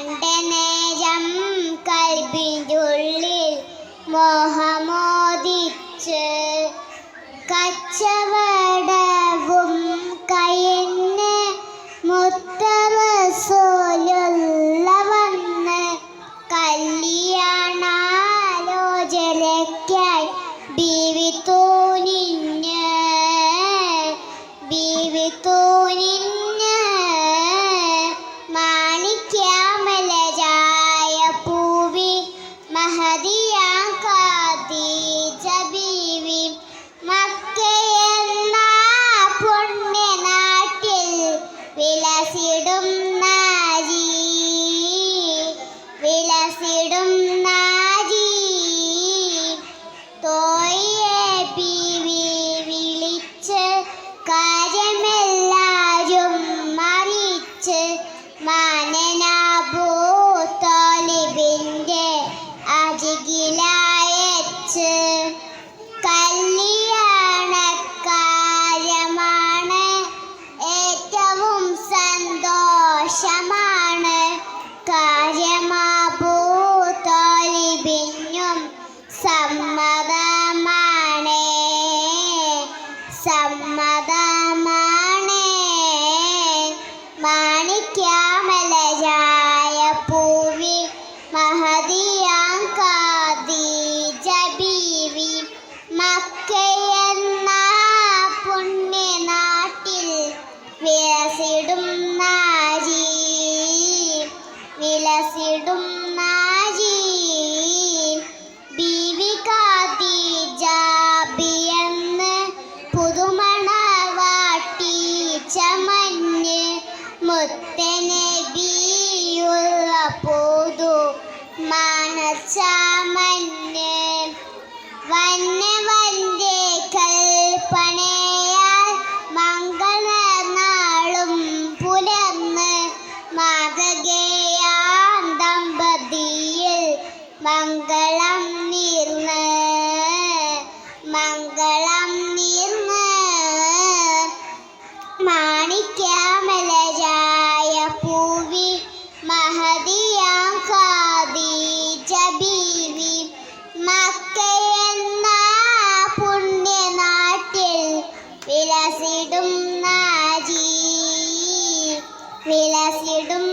കണ്ട നേരം കൽബിന്റുള്ളിൽ മോഹമോദിച്ച് കച്ചവടവും കയ്യന് മുത്തവസോലുള്ള വന്ന് കല്യാണാലോചനയ്ക്കായി día. സന്തോഷമാണ് കാര്യമാബൂ തോലിബിനും സമ്മതമാണ് Cha. വിലസിടും